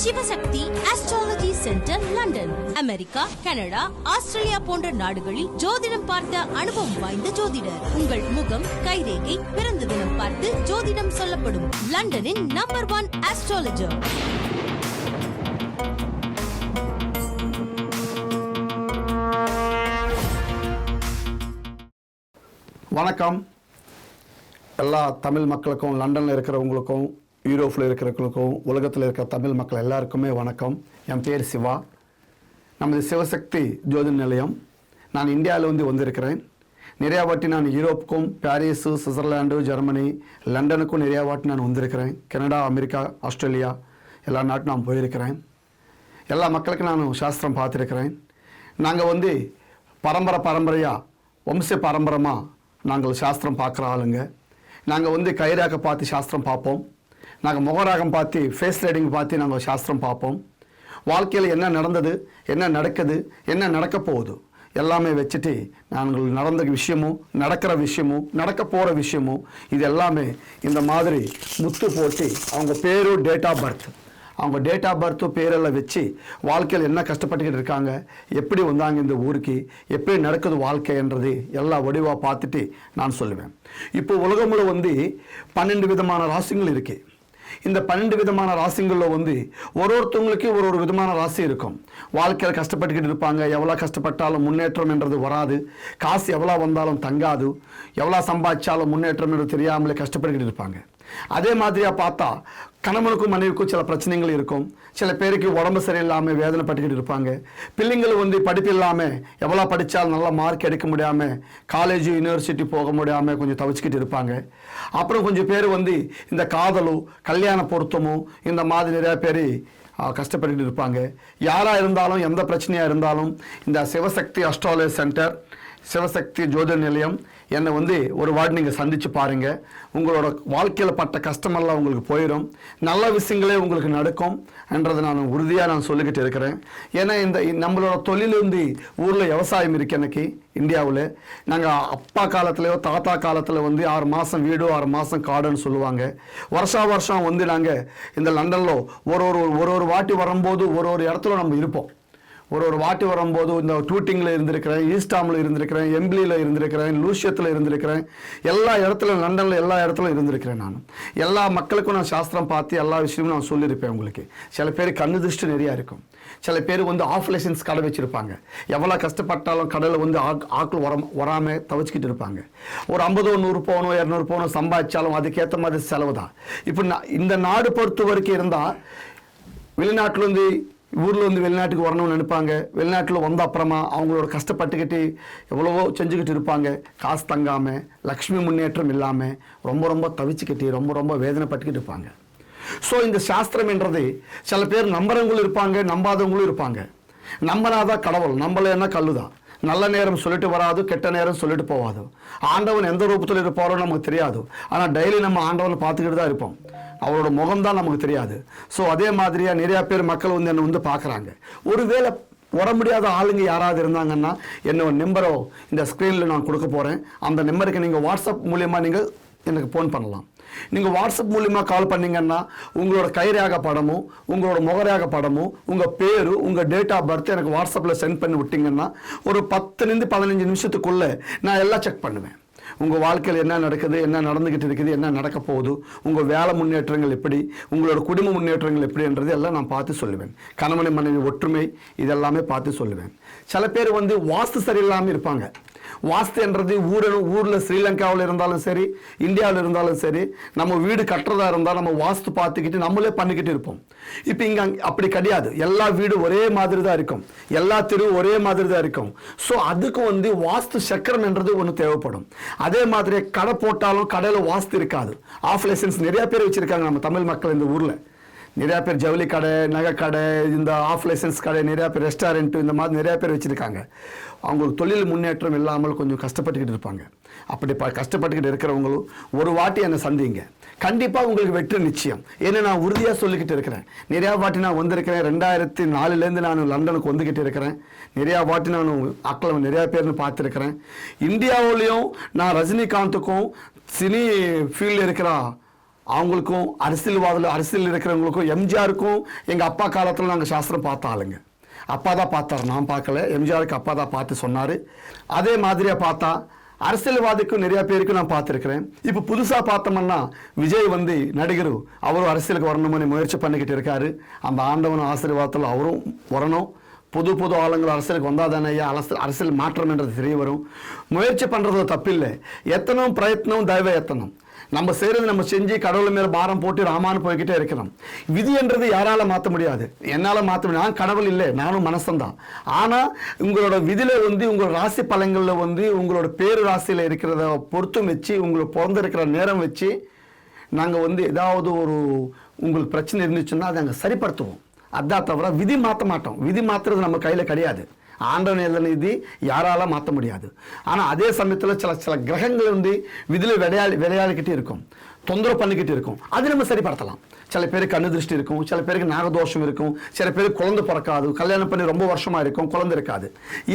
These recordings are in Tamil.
Sivasakthi astrology centre London America Canada Australia போன்ற நாடுகளில் ஜோதிடம் பார்த்த அனுபவம் வாய்ந்த ஜோதிடர். உங்கள் முகம் கைரேகை பிறந்த தினம் பார்த்து ஜோதிடம் சொல்லப்படும் லண்டனின் நம்பர் ஒன் ஆஸ்ட்ராலஜர் வணக்கம். எல்லா தமிழ் மக்களுக்கும் லண்டனில் இருக்கிறவங்களுக்கும் யூரோப்பில் இருக்கிறவங்களுக்கும் உலகத்தில் இருக்கிற தமிழ் மக்கள் எல்லாருக்குமே வணக்கம். என் பேர் சிவா. நமது சிவசக்தி ஜோதி நிலையம். நான் இந்தியாவில் வந்து வந்திருக்கிறேன். நிறையா வாட்டி நான் யூரோப்புக்கும் பாரிஸு சுவிட்சர்லாண்டு ஜெர்மனி லண்டனுக்கும் நிறையா வாட்டி நான் வந்திருக்கிறேன். கனடா அமெரிக்கா ஆஸ்திரேலியா எல்லா நாட்டும் நான் போயிருக்கிறேன். எல்லா மக்களுக்கும் நான் சாஸ்திரம் பார்த்துருக்கிறேன். நாங்கள் வந்து பரம்பரை பரம்பரையாக வம்ச பரம்பரமாக நாங்கள் சாஸ்திரம் பார்க்குற ஆளுங்க. நாங்கள் வந்து கைராக பார்த்து சாஸ்திரம் பார்ப்போம். நாங்கள் முகராகம் பார்த்து ஃபேஸ் ரைடிங் பார்த்து நாங்கள் சாஸ்திரம் பார்ப்போம். வாழ்க்கையில் என்ன நடந்தது என்ன நடக்குது என்ன நடக்க போகுது எல்லாமே வச்சுட்டு நாங்கள் நடந்த விஷயமும் நடக்கிற விஷயமும் நடக்க போகிற விஷயமும் இது எல்லாமே இந்த மாதிரி முத்து போட்டு அவங்க பேரும் டேட் ஆஃப் பர்த் அவங்க டேட் ஆஃப் பர்த்து பேரெல்லாம் வச்சு வாழ்க்கையில் என்ன கஷ்டப்பட்டுக்கிட்டு இருக்காங்க எப்படி வந்தாங்க இந்த ஊருக்கு எப்படி நடக்குது வாழ்க்கைன்றது எல்லா வடிவாக பார்த்துட்டு நான் சொல்லுவேன். இப்போ உலகமுல வந்து பன்னெண்டு விதமான ராசிகள் இருக்குது இந்த பன்னெண்டு விதமான ராசிங்களில் வந்து ஒரு ஒருத்தவங்களுக்கு ஒரு ஒரு விதமான ராசி இருக்கும். வாழ்க்கையில் கஷ்டப்பட்டுக்கிட்டு இருப்பாங்க. எவ்வளோ கஷ்டப்பட்டாலும் முன்னேற்றம் என்றது வராது. காசு எவ்வளோ வந்தாலும் தங்காது. எவ்வளோ சம்பாதிச்சாலும் முன்னேற்றம் என்று தெரியாமலே கஷ்டப்பட்டுக்கிட்டு இருப்பாங்க. அதே மாதிரியாக பார்த்தா கணவனுக்கும் மனைவிக்கும் சில பிரச்சனைகள் இருக்கும். சில பேருக்கு உடம்பு சரியில்லாமல் வேதனைப்பட்டுக்கிட்டு இருப்பாங்க. பிள்ளைங்கள் வந்து படிப்பு இல்லாமல் எவ்வளோ படித்தாலும் நல்லா மார்க் எடுக்க முடியாமல் காலேஜ் யூனிவர்சிட்டி போக முடியாமல் கொஞ்சம் தவிச்சிக்கிட்டு இருப்பாங்க. அப்புறம் கொஞ்சம் பேர் வந்து இந்த காதலும் கல்யாண பொருத்தமும் இந்த மாதிரி நிறையா பேர் கஷ்டப்பட்டுக்கிட்டு இருப்பாங்க. யாராக இருந்தாலும் எந்த பிரச்சனையாக இருந்தாலும் இந்த சிவசக்தி அஸ்ட்ராலஜி சென்டர் சிவசக்தி ஜோதிட நிலையம் என்னை வந்து ஒரு வார்டு நீங்கள் சந்தித்து பாருங்கள் உங்களோட வாழ்க்கையில் பட்ட கஷ்டமெல்லாம் உங்களுக்கு போயிடும் நல்ல விஷயங்களே உங்களுக்கு நடக்கும் என்றதை நான் உறுதியாக நான் சொல்லிக்கிட்டு இருக்கிறேன். ஏன்னா இந்த நம்மளோட தொழில் வந்து ஊரில் விவசாயம் இருக்குது எனக்கு இந்தியாவில். நாங்கள் அப்பா காலத்துலேயோ தாத்தா காலத்தில் வந்து ஆறு மாதம் வீடு ஆறு மாதம் காடுன்னு சொல்லுவாங்க. வருஷா வருஷம் வந்து நாங்கள் இந்த லண்டனில் ஒரு ஒரு ஒரு ஒரு வாட்டி வரும்போது ஒரு ஒரு இடத்துல நம்ம இருப்போம். ஒரு ஒரு வாட்டி வரும்போது இந்த டூட்டிங்கில் இருந்திருக்கிறேன் ஈஸ்டாமில் இருந்திருக்கிறேன் எம்பிளியில் இருந்திருக்கிறேன் லூசியத்தில் இருந்திருக்கிறேன் எல்லா இடத்துல லண்டனில் எல்லா இடத்துலையும் இருந்திருக்கிறேன் நான். எல்லா மக்களுக்கும் நான் சாஸ்திரம் பார்த்து எல்லா விஷயமும் நான் சொல்லியிருப்பேன் உங்களுக்கு. சில பேர் கண்ணு திருஷ்டி நிறையா இருக்கும். சில பேர் வந்து ஆஃப் லைசன்ஸ் கடை வச்சுருப்பாங்க. எவ்வளோ கஷ்டப்பட்டாலும் கடையில் வந்து ஆக் ஆக்கள் வர வராமல் தவிச்சிக்கிட்டு இருப்பாங்க. ஒரு ஐம்பதோ நூறு போனோ இரநூறு போனோ சம்பாதிச்சாலும் அதுக்கேற்ற மாதிரி செலவு தான் இப்போ நான் இந்த நாடு பொறுத்த வரைக்கும் இருந்தால் வெளிநாட்டிலேருந்து ஊரில் வந்து வெளிநாட்டுக்கு வரணும்னு நினைப்பாங்க. வெளிநாட்டில் வந்த அப்புறமா அவங்களோட கஷ்டப்பட்டுக்கிட்டு எவ்வளவோ செஞ்சுக்கிட்டு இருப்பாங்க. காசு தங்காமல் லக்ஷ்மி முன்னேற்றம் இல்லாமல் ரொம்ப ரொம்ப தவிச்சுக்கிட்டு ரொம்ப ரொம்ப வேதனைப்பட்டுக்கிட்டு இருப்பாங்க. ஸோ இந்த சாஸ்திரம் என்றது சில பேர் நம்புறவங்களும் இருப்பாங்க நம்பாதவங்களும் இருப்பாங்க. நம்பனாதான் கடவுள் நம்பலைன்னா கல்லு தான் நல்ல நேரம் சொல்லிட்டு வராது கெட்ட நேரம் சொல்லிட்டு போகாது. ஆண்டவன் எந்த ரூபத்தில் இருப்பாரோ நமக்கு தெரியாது. ஆனால் டெய்லி நம்ம ஆண்டவனை பார்த்துக்கிட்டு தான் இருப்போம். அவரோட முகம் தான் நமக்கு தெரியாது. ஸோ அதே மாதிரியாக நிறையா பேர் மக்கள் வந்து என்னை வந்து பார்க்குறாங்க. ஒருவேளை வர முடியாத ஆளுங்க யாராவது இருந்தாங்கன்னா என்னோட நம்பரோ இந்த ஸ்க்ரீனில் நான் கொடுக்க போகிறேன் அந்த நம்பருக்கு நீங்கள் வாட்ஸ்அப் மூலயமா நீங்கள் எனக்கு ஃபோன் பண்ணலாம். நீங்கள் வாட்ஸ்அப் மூலிமா கால் பண்ணீங்கன்னா உங்களோட கைரேக படமும் உங்களோட முகரேக படமும் உங்கள் பேரு உங்கள் டேட் ஆஃப் பர்த் எனக்கு வாட்ஸ்அப்பில் சென்ட் பண்ணி விட்டிங்கன்னா ஒரு பத்துலேருந்து பதினஞ்சு நிமிஷத்துக்குள்ளே நான் எல்லாம் செக் பண்ணுவேன். உங்கள் வாழ்க்கையில் என்ன நடக்குது என்ன நடந்துக்கிட்டு இருக்குது என்ன நடக்க போகுது உங்கள் வேலை முன்னேற்றங்கள் எப்படி உங்களோட குடும்ப முன்னேற்றங்கள் எப்படின்றது எல்லாம் நான் பார்த்து சொல்லுவேன். கணவனை மனைவி ஒற்றுமை இதெல்லாமே பார்த்து சொல்லுவேன். சில பேர் வந்து வாஸ்து சரியில்லாமல் இருப்பாங்க. வாஸ்துன்றது ஊரில் ஊரில் ஸ்ரீலங்காவில் இருந்தாலும் சரி இந்தியாவில் இருந்தாலும் சரி நம்ம வீடு கட்டுறதா இருந்தால் நம்ம வாஸ்து பார்த்துக்கிட்டு நம்மளே பண்ணிக்கிட்டு இருப்போம். இப்போ இங்கே அப்படி கிடையாது. எல்லா வீடும் ஒரே மாதிரி தான் இருக்கும். எல்லா தெருவும் ஒரே மாதிரி தான் இருக்கும். ஸோ அதுக்கு வந்து வாஸ்து சக்கரம் என்றது ஒன்று தேவைப்படும். அதே மாதிரி கடை போட்டாலும் கடையில் வாஸ்து இருக்காது. ஆஃப் லைசன்ஸ் நிறையா பேர் வச்சுருக்காங்க நம்ம தமிழ் மக்கள் இந்த ஊரில். நிறையா பேர் ஜவுளி கடை நகை கடை இந்த ஆஃப் லைசன்ஸ் கடை நிறையா பேர் ரெஸ்டாரண்ட்டு இந்த மாதிரி நிறையா பேர் வச்சுருக்காங்க. அவங்களுக்கு தொழில் முன்னேற்றம் இல்லாமல் கொஞ்சம் கஷ்டப்பட்டுக்கிட்டு இருப்பாங்க. அப்படி ப கஷ்டப்பட்டுக்கிட்டு இருக்கிறவங்களும் ஒரு வாட்டி என்னை சந்திங்க. கண்டிப்பாக உங்களுக்கு வெற்றி நிச்சயம். ஏன்னா நான் உறுதியாக சொல்லிக்கிட்டு இருக்கிறேன். நிறையா வாட்டி நான் வந்திருக்கிறேன். ரெண்டாயிரத்தி நாலுலேருந்து நான் லண்டனுக்கு வந்துக்கிட்டு இருக்கிறேன். நிறையா வாட்டி நான் அக்களை நிறையா பேர்னு பார்த்துருக்கிறேன். இந்தியாவிலையும் நான் ரஜினிகாந்துக்கும் சினி ஃபீல்டில் இருக்கிற அவங்களுக்கும் அரசியல்வாதில் அரசியல் இருக்கிறவங்களுக்கும் எம்ஜிஆருக்கும் எங்கள் அப்பா காலத்தில் நாங்கள் சாஸ்திரம் பார்த்த ஆளுங்க. அப்பா தான் பார்த்தாரு. நான் பார்க்கல. எம்ஜிஆருக்கு அப்பா தான் பார்த்து சொன்னார். அதே மாதிரியாக பார்த்தா அரசியல்வாதிக்கும் நிறைய பேருக்கும் நான் பார்த்துருக்கிறேன். இப்போ புதுசாக பார்த்தோம்னா விஜய் வந்து நடிகர் அவரும் அரசியலுக்கு வரணும்னு முயற்சி பண்ணிக்கிட்டு இருக்காரு. அந்த ஆண்டவன் ஆசீர்வாதத்தில் அவரும் வரணும். புது புது ஆளுங்கள் அரசியலுக்கு வந்தால் தானே ஐயா? அரசியல் அரசியல் மாற்றம்ன்றது தெரிய வரும். முயற்சி பண்ணுறது தப்பில்லை. எத்தனும் பிரயத்னம் தெய்வ எத்தனம். நம்ம செய்கிறது நம்ம செஞ்சு கடவுள் மேல பாரம் போட்டு ராமான்னு போய்கிட்டே இருக்கிறோம். விதி என்றது யாரால மாற்ற முடியாது. என்னால் மாற்ற முடியாது. நான் கடவுள் இல்லை நானும் மனசந்தான் ஆனால் உங்களோட விதியில வந்து உங்களோட ராசி பலன்களில் வந்து உங்களோட பேரு ராசியில் இருக்கிறத பொருத்தம் வச்சு உங்களுக்கு பிறந்திருக்கிற நேரம் வச்சு நாங்கள் வந்து ஏதாவது ஒரு உங்களுக்கு பிரச்சனை இருந்துச்சுன்னா அதை நாங்கள் சரிப்படுத்துவோம். அதான் தவிர விதி மாற்ற மாட்டோம். விதி மாற்றுறது நம்ம கையில் கிடையாது. ஆண்டவன் எழுதினது யாரால மாற்ற முடியாது. ஆனால் அதே சமயத்தில் சில சில கிரகங்கள் வந்து விதில விளையாடி விளையாடிக்கிட்டே இருக்கும். தொந்தரவு பண்ணிக்கிட்டு இருக்கும். அது நம்ம சரிப்படுத்தலாம். சில பேருக்கு கண்ணு திருஷ்டி இருக்கும் சில பேருக்கு நாகதோஷம் இருக்கும் சில பேருக்கு குழந்தை பிறக்காது கல்யாணம் பண்ணி ரொம்ப வருஷமாக இருக்கும் குழந்தை இருக்காது.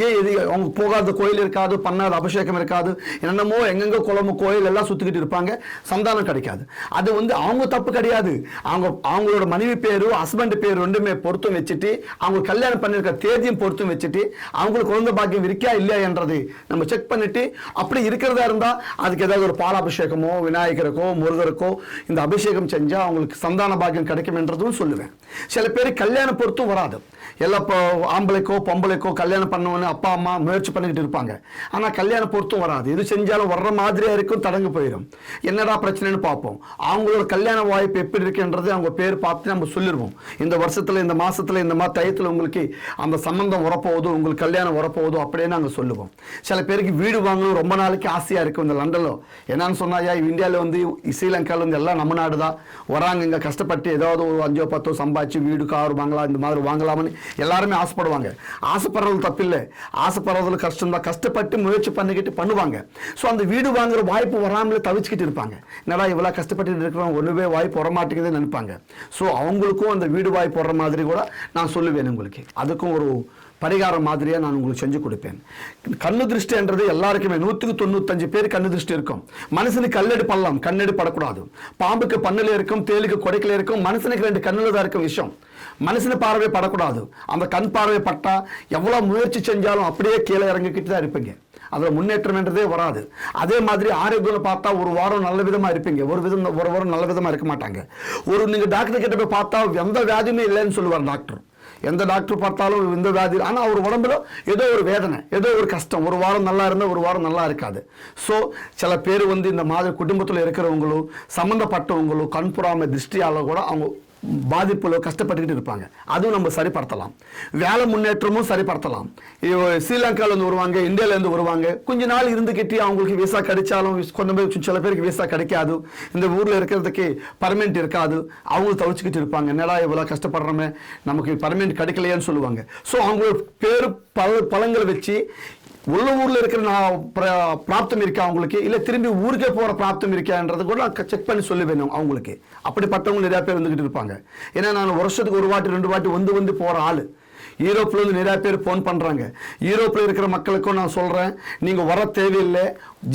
ஏன் இது அவங்க போகாத கோயில் இருக்காது பண்ணாத அபிஷேகம் இருக்காது என்னென்னமோ எங்கெங்க குழம்பு கோயில் எல்லாம் சுத்திக்கிட்டு இருப்பாங்க சந்தானம் கிடைக்காது. அது வந்து அவங்க தப்பு கிடையாது. அவங்க அவங்களோட மனைவி பேரும் ஹஸ்பண்ட் பேர் ரெண்டுமே பொருத்தம் வச்சுட்டு அவங்க கல்யாணம் பண்ணியிருக்க தேதியும் பொருத்தம் வச்சுட்டு அவங்களுக்கு குழந்தை பாக்கியம் இருக்கா இல்லையா என்றது நம்ம செக் பண்ணிட்டு அப்படி இருக்கிறதா இருந்தால் அதுக்கு ஏதாவது ஒரு பாலாபிஷேகமோ விநாயகருக்கோ முருகருக்கோ இந்த அபிஷேகம் செஞ்சால் அவங்களுக்கு சந்தானம் கல்யாண பாக்கியம் கிடைக்கும் என்றதும் சொல்லுவேன். சில பேர் கல்யாணம் பொறுத்தும் வராது. எல்லாம் இப்போ ஆம்பளைக்கோ பொம்பளைக்கோ கல்யாணம் பண்ணவொன்னு அப்பா அம்மா முயற்சி பண்ணிக்கிட்டு இருப்பாங்க. ஆனால் கல்யாணம் பொறுத்தும் வராது. எது செஞ்சாலும் வர்ற மாதிரியாக இருக்கும் தடங்கு போயிடும் என்னடா பிரச்சனைன்னு பார்ப்போம். அவங்களோட கல்யாண வாய்ப்பு எப்படி இருக்குன்றது அவங்க பேர் பார்த்து நம்ம சொல்லிடுவோம் இந்த வருஷத்தில் இந்த மாதத்தில் இந்த மாதிரி டயத்தில் உங்களுக்கு அந்த சம்மந்தம் வரப்போகுதோ உங்களுக்கு கல்யாணம் வரப்போகுதோ அப்படின்னு நாங்கள் சொல்லுவோம். சில பேருக்கு வீடு வாங்கணும் ரொம்ப நாளைக்கு ஆசையாக இருக்கும் இந்த லண்டனில். என்னன்னு சொன்னாயா இந்தியாவில் வந்து ஸ்ரீலங்கால வந்து எல்லாம் நம்ம நாடு தான் வராங்க இங்கே கஷ்டப்பட்டு ஏதாவது ஒரு அஞ்சோ பத்தோ சம்பாதிச்சு வீடு கார் வாங்கலாம் இந்த மாதிரி வாங்கலாம்னு எல்லாருமே ஆசைப்படுவாங்க. ஆசைப்படுறது தப்பில்லை. ஆசைப்படுறதுல கஷ்டம் தான் கஷ்டப்பட்டு முயற்சி பண்ணிக்கிட்டு பண்ணுவாங்க. ஸோ அந்த வீடு வாங்குற வாய்ப்பு வராமலே தவிச்சுக்கிட்டு இருப்பாங்க. என்னடா இவ்வளோ கஷ்டப்பட்டு இருக்கிறோம் ஒன்றுமே வாய்ப்பு வர மாட்டேங்குதுன்னு நினைப்பாங்க. ஸோ அவங்களுக்கும் அந்த வீடு வாய்ப்பு வர மாதிரி கூட நான் சொல்லுவேன் உங்களுக்கு. அதுக்கும் ஒரு பரிகாரம் மாதிரியாக நான் உங்களுக்கு செஞ்சு கொடுப்பேன். கண்ணு திருஷ்டி என்றது எல்லாருக்குமே நூற்றுக்கு தொண்ணூத்தஞ்சு பேர் கண்ணு திருஷ்டி இருக்கும். மனுஷனுக்கு கல்லெடு பண்ணலாம் கண்ணெடு படக்கூடாது. பாம்புக்கு பண்ணில் இருக்கும் தேலுக்கு கொடைக்கில் இருக்கும் மனுஷனுக்கு ரெண்டு கண்ணில் தான் இருக்கும் விஷயம். மனுஷன பார்வை படக்கூடாது. அந்த கண் பார்வை பட்டால் எவ்வளோ முயற்சி செஞ்சாலும் அப்படியே கீழே இறங்கிக்கிட்டு தான் இருப்பீங்க. அதில் முன்னேற்றம் என்றதே வராது. அதே மாதிரி ஆரோக்கியம் பார்த்தா ஒரு வாரம் நல்ல விதமாக இருப்பீங்க. ஒரு விதம் ஒரு வாரம் நல்ல விதமாக இருக்க மாட்டாங்க. ஒரு நீங்கள் டாக்டர் கிட்ட போய் பார்த்தா எந்த வியாதியுமே இல்லைன்னு சொல்லுவார் டாக்டர். எந்த டாக்டர் பார்த்தாலும் இந்த வியாதி ஆனால் அவர் உடம்புல ஏதோ ஒரு வேதனை ஏதோ ஒரு கஷ்டம். ஒரு வாரம் நல்லா இருந்தால் ஒரு வாரம் நல்லா இருக்காது. ஸோ சில பேர் வந்து இந்த மாதிரி குடும்பத்தில் இருக்கிறவங்களும் சம்மந்தப்பட்டவங்களும் கண் புறாமை திருஷ்டியால கூட அவங்க பாதிப்புல கஷ்டப்பட்டுக்கிட்டு இருப்பாங்க. அதுவும் நம்ம சரிப்படுத்தலாம். வேலை முன்னேற்றமும் சரிப்படுத்தலாம். ஸ்ரீலங்காவிலேருந்து வருவாங்க இந்தியாவிலேருந்து வருவாங்க. கொஞ்ச நாள் இருந்துக்கிட்டே அவங்களுக்கு விசா கிடைச்சாலும் கொஞ்சம் பேர் சில பேருக்கு விசா கிடைக்காது. இந்த ஊரில் இருக்கிறதுக்கு பர்மனெண்ட் இருக்காது. அவங்க தவிச்சுக்கிட்டு இருப்பாங்க. என்னடா இவ்வளோ கஷ்டப்படுறோமே? நமக்கு பர்மனெண்ட் கிடைக்கலையான்னு சொல்லுவாங்க. ஸோ அவங்களோட பேர் பல பழங்களை வச்சு உள்ள ஊரில் இருக்கிற நான் பிராப்தம் இருக்கா அவங்களுக்கு? இல்லை திரும்பி ஊருக்கே போகிற பிராப்தம் இருக்கான்றது கூட நான் செக் பண்ணி சொல்லி வேணும் அவங்களுக்கு. அப்படிப்பட்டவங்க நிறையா பேர் வந்துக்கிட்டு இருப்பாங்க. ஏன்னா நான் வருஷத்துக்கு ஒரு வாட்டி ரெண்டு வாட்டி வந்து வந்து போகிற ஆள். யூரோப்பில் வந்து நிறையா பேர் ஃபோன் பண்ணுறாங்க யூரோப்பில் இருக்கிற மக்களுக்கும் நான் சொல்கிறேன் நீங்கள் வர தேவையில்லை.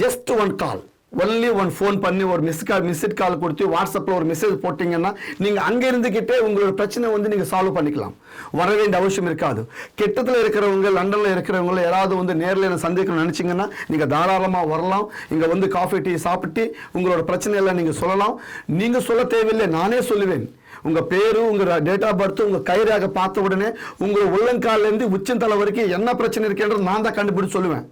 Just one call only one phone பண்ணி ஒரு மிஸ் கால் மிஸ்ட் கால் கொடுத்து வாட்ஸ்அப்பில் ஒரு மெசேஜ் போட்டிங்கன்னா நீங்கள் அங்கே இருந்துக்கிட்டே உங்களோட பிரச்சனை வந்து நீங்கள் சால்வ் பண்ணிக்கலாம். வர வேண்டிய அவசியம் இருக்காது. கெட்டத்தில் இருக்கிறவங்க லண்டனில் இருக்கிறவங்கள யாராவது வந்து நேரில் என்ன சந்திக்கணும்னு நினச்சிங்கன்னா நீங்கள் தாராளமாக வரலாம். இங்கே வந்து காஃபி டீ சாப்பிட்டு உங்களோட பிரச்சனையெல்லாம் நீங்கள் சொல்லலாம். நீங்கள் சொல்ல தேவையில்லை நானே சொல்லுவேன். உங்கள் பேரு உங்கள் டேட் ஆஃப் பர்த் உங்கள் கைரேகை பார்த்த உடனே உங்கள் உள்ளங்கால்லேருந்து உச்சந்தலை வரைக்கும் என்ன பிரச்சனை இருக்குன்றது நான் தான் கண்டுபிடிச்சு சொல்லுவேன்.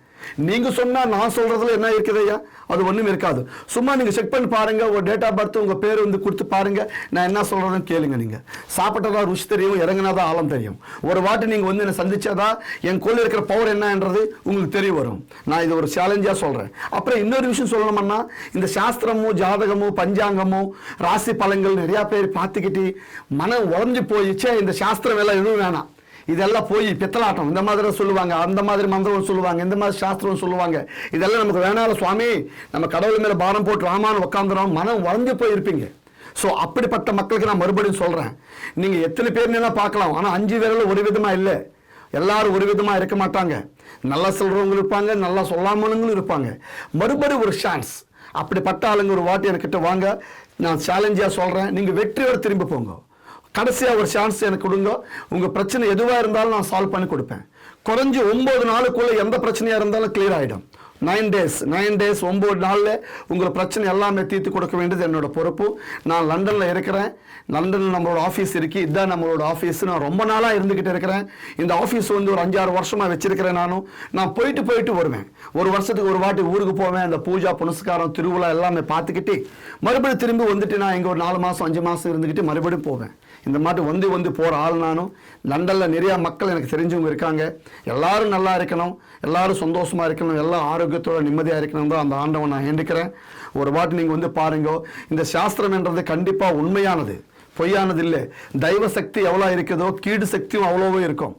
நீங்க சொன்னா நான் சொல்றதுல என்ன இருக்குது ஐயா அது ஒண்ணும் இருக்காது. சும்மா நீங்க செக் பண்ணி பாருங்க ஒரு டேட் ஆஃப் பர்த் உங்க பேர் வந்து கொடுத்து பாருங்க. நான் என்ன சொல்றதுன்னு கேளுங்க நீங்க. சாப்பிட்டதா ருசி தெரியும் இறங்கினாதான் ஆழம் தெரியும். ஒரு வாட்டி நீங்க வந்து என்ன சந்திச்சதா என் கோயில் இருக்கிற பவர் என்னன்றது உங்களுக்கு தெரிய வரும். நான் இது ஒரு சேலஞ்சா சொல்றேன். அப்புறம் இன்னொரு விஷயம் சொல்லணும்னா இந்த சாஸ்திரமும் ஜாதகமும் பஞ்சாங்கமும் ராசி பலங்கள் நிறைய பேர் பார்த்துக்கிட்டு மனம் உடஞ்சு போயிச்சே இந்த சாஸ்திரம் எல்லாம் எதுவும் வேணாம். இதெல்லாம் போய் பித்தலாட்டம் இந்த மாதிரி சொல்லுவாங்க அந்த மாதிரி மந்திரம் சொல்லுவாங்க இந்த மாதிரி சாஸ்திரம் சொல்லுவாங்க. இதெல்லாம் நமக்கு வேணாலும் சுவாமி நம்ம கடவுள் மேலே பாரம் போட்டு ராமான்னு உட்காந்துரும் மனம் உடஞ்சு போயிருப்பீங்க. ஸோ அப்படிப்பட்ட மக்களுக்கு நான் மறுபடியும் சொல்கிறேன் நீங்கள் எத்தனை பேர் வேணா பார்க்கலாம் ஆனால் அஞ்சு பேரில் ஒரு விதமாக இல்லை. எல்லாரும் ஒரு விதமாக இருக்க மாட்டாங்க. நல்லா சொல்கிறவங்களும் இருப்பாங்க நல்லா சொல்லாமலுங்களும் இருப்பாங்க. மறுபடி ஒரு சான்ஸ் அப்படிப்பட்ட ஆளுங்க ஒரு வாட்டி என்கிட்ட வாங்க நான் சேலஞ்சாக சொல்கிறேன் நீங்கள் வெற்றியோட திரும்பி போங்க. கடைசியாக ஒரு சான்ஸ் எனக்கு கொடுங்க. உங்கள் பிரச்சனை எதுவாக இருந்தாலும் நான் சால்வ் பண்ணி கொடுப்பேன். குறைஞ்சி ஒம்பது நாளுக்குள்ளே எந்த பிரச்சனையாக இருந்தாலும் கிளியர் ஆகிடும் நைன் டேஸ் நைன் டேஸ் ஒம்பது நாளில் உங்கள் பிரச்சனை எல்லாமே தீர்த்து கொடுக்க வேண்டியது என்னோட பொறுப்பு. நான் லண்டனில் இருக்கிறேன். லண்டனில் நம்மளோட ஆஃபீஸ் இருக்குது இதுதான் நம்மளோட ஆஃபீஸ் நான் ரொம்ப நாளாக இருந்துக்கிட்டு இருக்கிறேன். இந்த ஆஃபீஸ் வந்து ஒரு அஞ்சாறு வருஷமாக வச்சிருக்கிறேன் நானும். நான் போயிட்டு போயிட்டு வருவேன். ஒரு வருஷத்துக்கு ஒரு வாட்டி ஊருக்கு போவேன். அந்த பூஜா புனஸ்காரம் திருவிழா எல்லாமே பார்த்துக்கிட்டு மறுபடியும் திரும்பி வந்துட்டு நான் இங்கே ஒரு நாலு மாதம் அஞ்சு மாதம் இருந்துக்கிட்டு மறுபடியும் போவேன். இந்த மாதிரி வந்து வந்து போகிற ஆள் நானும். லண்டனில் நிறையா மக்கள் எனக்கு தெரிஞ்சவங்க இருக்காங்க. எல்லாரும் நல்லா இருக்கணும். எல்லாரும் சந்தோஷமாக இருக்கணும். எல்லாம் ஆரோக்கியத்தோட நிம்மதியாக இருக்கணும் தான் அந்த ஆண்டவன் நான் ஏண்டிக்கிறேன் ஒரு வாட்டி நீங்கள் வந்து பாருங்க இந்த சாஸ்திரம் என்றது கண்டிப்பாக உண்மையானது. பொய்யானது இல்லை தெய்வ சக்தி எவ்வளோ இருக்குதோ கீடு சக்தியும் அவ்வளோவோ இருக்கும்.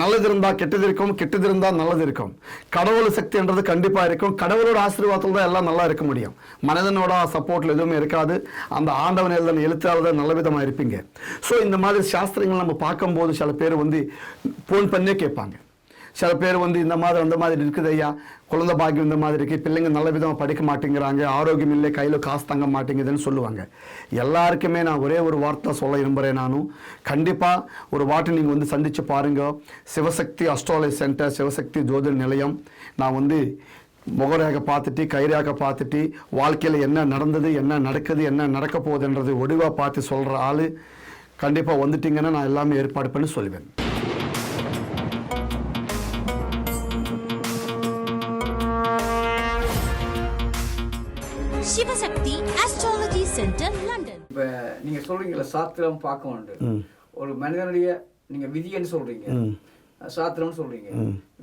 நல்லது இருந்தால் கெட்டது இருக்கும் கெட்டது இருந்தால் நல்லது இருக்கும். கடவுள் சக்தின்றது கண்டிப்பாக இருக்கும். கடவுளோட ஆசீர்வாதத்தில் தான் எல்லாம் நல்லா இருக்க முடியும். மனிதனோட சப்போர்ட்டில் எதுவுமே இருக்காது. அந்த ஆண்டவன் எழுதின எழுத்தால் தான் நல்ல விதமாக இருப்பீங்க. ஸோ இந்த மாதிரி சாஸ்திரங்கள் நம்ம பார்க்கும்போது சில பேர் வந்து ஃபோன் பண்ணே கேட்பாங்க. சில பேர் வந்து இந்த மாதிரி அந்த மாதிரி இருக்குது ஐயா. குழந்தை பாக்கியம் இந்த மாதிரி இருக்குது பிள்ளைங்க நல்ல விதமாக படிக்க மாட்டேங்கிறாங்க. ஆரோக்கியம் இல்லை கையில் காசு தங்க மாட்டேங்குதுன்னு சொல்லுவாங்க. எல்லாருக்குமே நான் ஒரே ஒரு வார்த்தை சொல்ல விரும்புகிறேன் நானும் கண்டிப்பாக ஒரு வாட்டி நீங்கள் வந்து சந்தித்து பாருங்க. சிவசக்தி அஸ்ட்ராலஜி சென்டர் சிவசக்தி ஜோதிட நிலையம். நான் வந்து முகரேக பார்த்துட்டு கைரேக பார்த்துட்டு வாழ்க்கையில் என்ன நடந்தது என்ன நடக்குது என்ன நடக்க போகுதுன்றது ஒடிவாக பார்த்து சொல்கிற ஆள் கண்டிப்பாக வந்துட்டிங்கன்னா நான் எல்லாமே ஏற்பாடு பண்ணி சொல்லுவேன் இப்ப நீங்க சொல்றீங்கல்ல சாத்திரம் பார்க்க வேண்டும் ஒரு மனிதனுடைய நீங்க விதின்னு சொல்றீங்க. சாத்திரம்னு சொல்றீங்க.